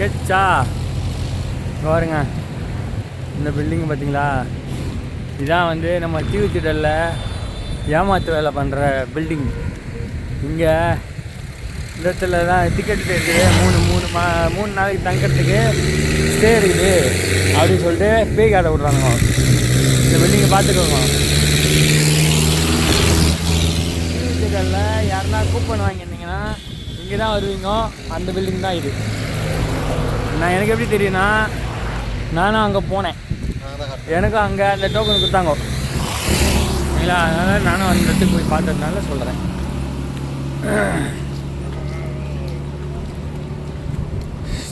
வந்துருச்சா பாருங்க. இந்த பில்டிங் பார்த்தீங்களா இதான் வந்து நம்ம தீவு திடலில் ஏமாத்து வேலை பண்ணுற பில்டிங் இங்கே இந்த இடத்துல தான் டிக்கெட் இருக்குது மூணு மூணு மா மூணு நாளைக்கு தங்கிறதுக்கு ஸ்டே இருக்குது. அப்படின்னு சொல்லிட்டு பேய் காட்ட விட்றாங்க. இந்த பில்டிங்கை பார்த்துக்கோங்க திடலில் யாருன்னா கூப்பன் வாங்கியிருந்தீங்கன்னா இங்கே தான் வருவீங்க. அந்த பில்டிங் தான் இது. நான் எனக்கு எப்படி தெரியும்னா நானும் அங்கே போனேன். எனக்கும் அங்கே அந்த டோக்கன் கொடுத்தாங்க. சரிங்களா அதனால் நானும் அந்த இடத்துக்கு போய் பார்த்ததுனால சொல்கிறேன்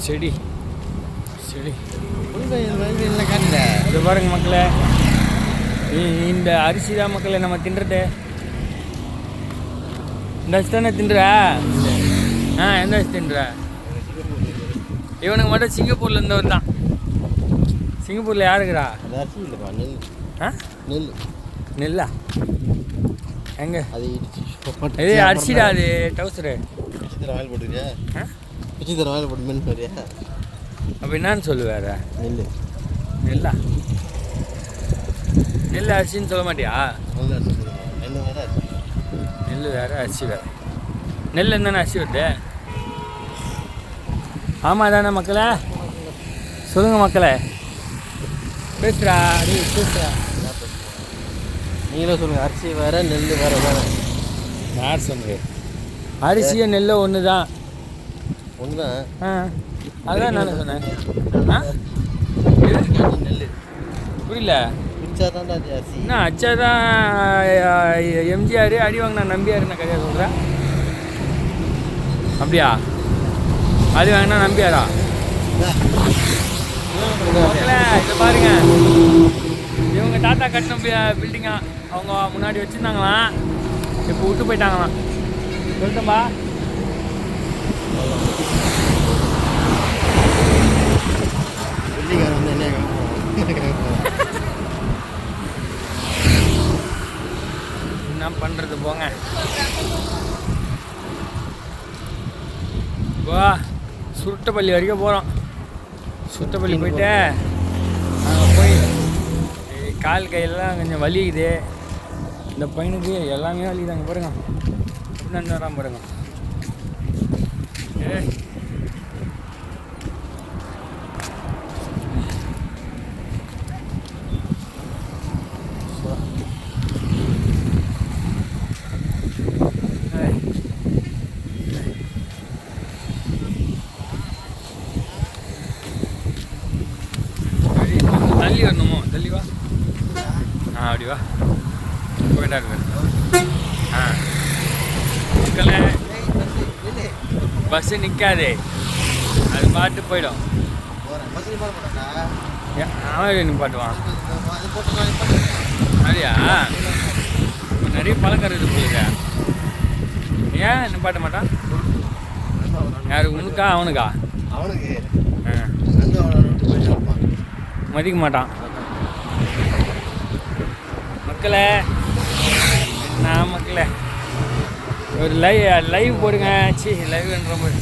செடி. செடி. இது பாருங்க மக்களே. இந்த அரிசி தான் மக்களை நம்ம தின்றது. இந்த அரிசி தானே தின்ற? ஆ எந்த அரிசி தின்ற? இவனுக்கு மட்டும் சிங்கப்பூர்ல இருந்து வந்தான் சிங்கப்பூர்ல இல்லைப்பா நெல் ஆ? நெல் நெல்லா? எங்க? அது இது அரிசிடா அது டவுசரு. பிச்சு தர வாயில் போட்டுக்கிறியா ஆ? பிச்சு தர வாயில் போட்டு மென்னு வரியா அப்போ என்னன்னு சொல்லுவார நெல் நெல்லா. நெல் அரிசின்னு சொல்ல மாட்டியா? நெல் வேற அரிசி வேற. நெல் என்னென்ன அரிசி வருது? ஆமாம் தானே மக்களே? சொல்லுங்க மக்களே. பேசுறா நீ பேசுறா. நீங்களே சொல்லுங்கள் அரிசி வேற நெல் வேற வேற. யார் சொன்னது அரிசியும் நெல்லும் ஒன்று தான் ஒன்று தான் ஆ அதான் நான் சொன்னேன். ஆ? நெல் புரியல? பிடிச்சா தான் அது அரிசி. என்ன அச்சா தான் எம்ஜிஆர் அடி வாங்கினா நம்பியார் நான் கதையாக சொல்கிறேன் அப்படியா? அது வாங்கினா நம்பியாரா? இது இதை பாருங்க. இவங்க டாட்டா கட்டின பில்டிங்கா அவங்க முன்னாடி வச்சுருந்தாங்களாம் இப்போ விட்டு போயிட்டாங்களாம் சொல்லிட்டோம்பா. வந்து என்ன என்ன பண்ணுறது போங்க. வா. சுருட்டப்பள்ளி வரைக்கும் போகிறோம் சுருட்டப்பள்ளி போயிட்டு அங்கே போய் கால் கையெல்லாம் கொஞ்சம் வலிக்குது. இந்த பையனுக்கு எல்லாமே வலிக்குதாங்க பாருங்க. இன்னும் வராம பாருங்க. ஏ அப்படி வா போயிட்டா இருக்கு ஆ. பஸ்ஸு நிற்காதே அது பாட்டு போயிடும். அவன் நிப்பாட்டுவான். அப்படியா? நிறைய பழக்கம் இருக்குது போலுங்க ஏன் நிப்பாட்ட மாட்டான்? யாருக்கு உனக்கா அவனுக்கா? அவனுக்கு. மதிக்க மாட்டான். மக்களே நான் மக்களே ஒரு லைவ் லைவ் போடுங்க. சி லைவ்ன்ற மாதிரி.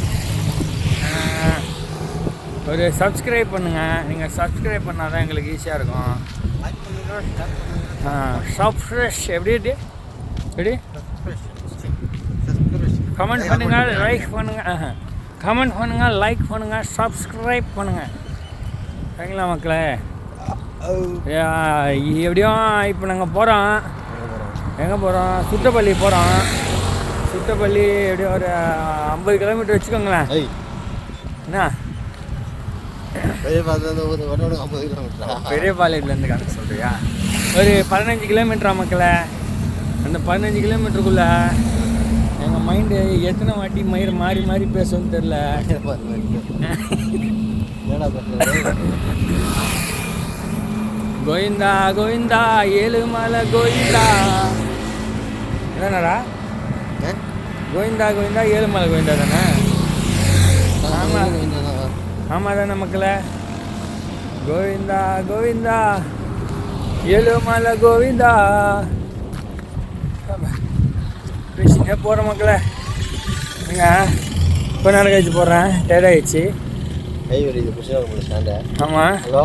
ஒரு சப்ஸ்கிரைப் பண்ணுங்க. நீங்கள் சப்ஸ்கிரைப் பண்ணால் தான் எங்களுக்கு ஈஸியாக இருக்கும். லைக் எப்படி எப்படி? எப்படி? கமெண்ட் பண்ணுங்கள் லைக் பண்ணுங்கள் கமெண்ட் பண்ணுங்கள் லைக் பண்ணுங்கள் சப்ஸ்கிரைப் பண்ணுங்கள் சரிங்களா மக்களே? எப்படியும் இப்போ நாங்கள் போகிறோம் எங்கே போகிறோம் சுட்டப்பள்ளி போகிறோம் சுட்டப்பள்ளி எப்படியும் ஒரு ஐம்பது கிலோமீட்டர் வச்சுக்கோங்களேன். என்ன? பெரியபாளையத்துலேருந்து கணக்கு சொல்கிறியா ஒரு பதினஞ்சு கிலோமீட்டரா மக்களே? அந்த பதினஞ்சு கிலோமீட்டருக்குள்ளே எங்கள் மைண்டு எத்தனை வாட்டி மயிர் மாறி மாறி பேசும்னு தெரில கோவிந்தா கோவிந்தா ஏழு மலை கோவிந்தா. என்னடா? கோவிந்தா கோவிந்தா ஏழு மலை கோவிந்தா தானே? ஆமா. ஆமாம் தானே மக்களே கோவிந்தா கோவிந்தா ஏழு மலை கோவிந்தா. பேசிட்டே போகிற மக்களே. நீங்கள் இப்போ நேரம் கழிச்சு போடுறேன் டேட் ஆயிடுச்சு கை வலி இது பிடிச்சா ஸ்டாண்டை ஆமாம் ஹலோ?